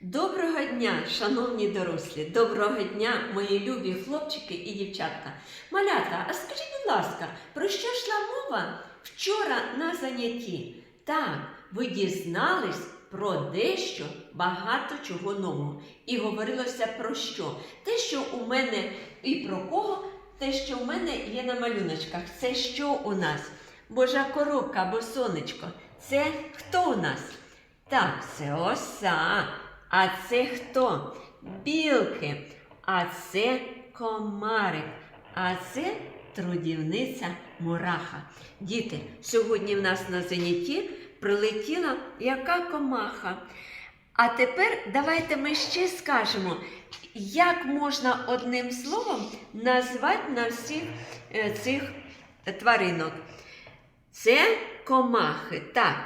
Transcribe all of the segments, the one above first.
Доброго дня, шановні дорослі! Доброго дня, мої любі хлопчики і дівчатка. Малята, а скажіть, будь ласка, про що йшла мова вчора на занятті? Так, ви дізнались про дещо багато чого нового. І говорилося про що? Те, що у мене і про кого, те, що у мене є на малюночках. Це що у нас? Божа коробка або сонечко. Це хто у нас? Так, це оса. А це хто? Білки. А це комарик. А це трудівниця мураха. Діти, сьогодні в нас на занятті прилетіла яка комаха. А тепер давайте ми ще скажемо, як можна одним словом назвати на всіх е, цих тваринок. Це комахи. Так.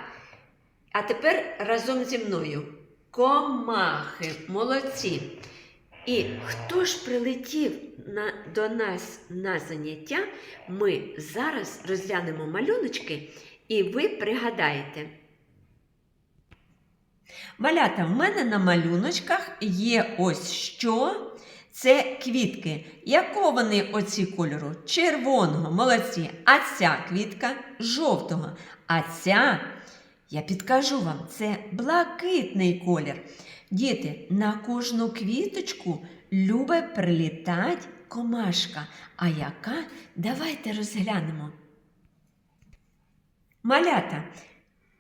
А тепер разом зі мною. Комахи, молодці. І хто ж прилетів на, до нас на заняття, ми зараз розглянемо малюночки, і ви пригадаєте. Малята, в мене на малюночках є ось що. Це квітки. Якого вони оці кольору? Червоного, молодці. А ця квітка жовтого. А ця я підкажу вам, це блакитний колір. Діти, на кожну квіточку любе прилітать комашка. А яка? Давайте розглянемо. Малята,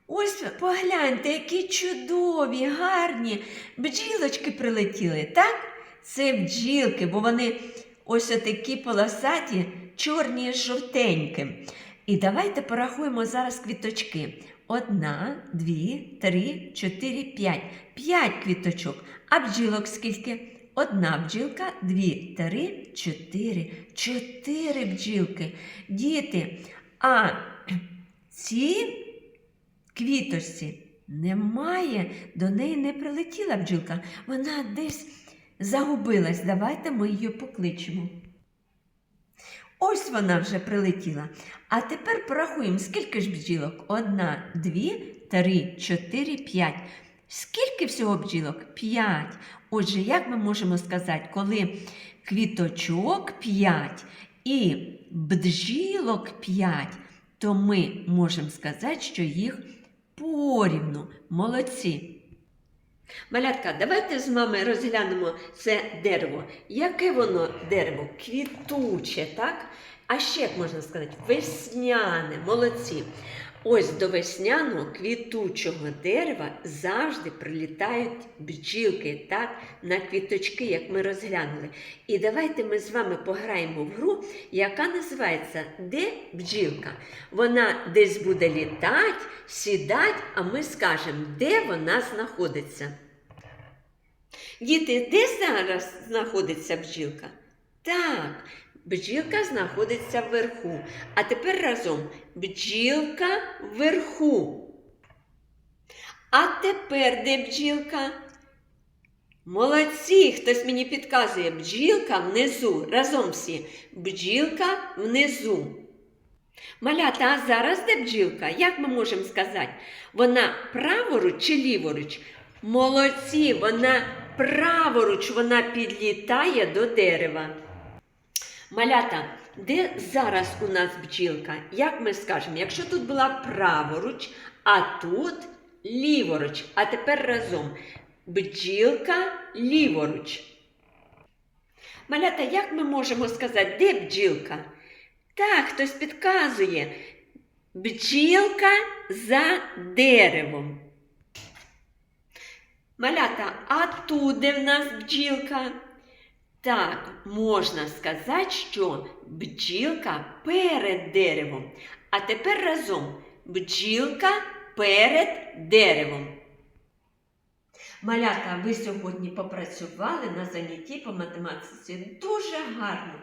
ось погляньте, які чудові, гарні бджілочки прилетіли, так? Це бджілки, бо вони ось такі полосаті, чорні з жовтеньким. І давайте порахуємо зараз квіточки. Одна, дві, три, чотири, п'ять. П'ять квіточок. А бджілок скільки? Одна бджілка, дві, три, чотири. Чотири бджілки. Діти, а ці квіточці немає, до неї не прилетіла бджілка. Вона десь загубилась. Давайте ми її покличемо. Ось вона вже прилетіла. А тепер порахуємо, скільки ж бджілок? Одна, дві, три, чотири, п'ять. Скільки всього бджілок? П'ять. Отже, як ми можемо сказати, коли квіточок п'ять і бджілок п'ять, то ми можемо сказати, що їх порівну. Молодці. Малятка, давайте з вами розглянемо це дерево. Яке воно дерево? Квітуче, так? А ще, як можна сказати, весняне, молодці. Ось до весняного квітучого дерева завжди прилітають бджілки, так, на квіточки, як ми розглянули. І давайте ми з вами пограємо в гру, яка називається Де бджілка? Вона десь буде літати, сідати, а ми скажемо, де вона знаходиться. Діти, де зараз знаходиться бджілка? Так, бджілка знаходиться вверху. А тепер разом бджілка вверху. А тепер де бджілка? Молодці, хтось мені підказує. Бджілка внизу. Разом всі. Бджілка внизу. Малята, а зараз де бджілка? Як ми можемо сказати? Вона праворуч чи ліворуч? Молодці, вона праворуч, вона підлітає до дерева. Малята, де зараз у нас бджілка? Як ми скажемо, якщо тут була праворуч, а тут ліворуч, а тепер разом бджілка ліворуч. Малята, як ми можемо сказати, де бджілка? Так, хтось підказує. Бджілка за деревом. Малята, а тут де в нас бджілка? Так, можна сказати, що бджілка перед деревом. А тепер разом бджілка перед деревом. Малята, ви сьогодні попрацювали на занятті по математиці дуже гарно.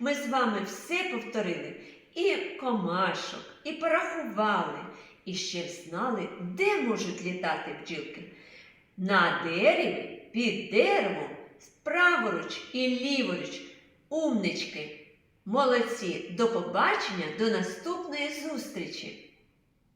Ми з вами все повторили. І комашок, і порахували, і ще знали, де можуть літати бджілки. На дереві, під деревом, праворуч і ліворуч. Умнички! Молодці! До побачення, до наступної зустрічі!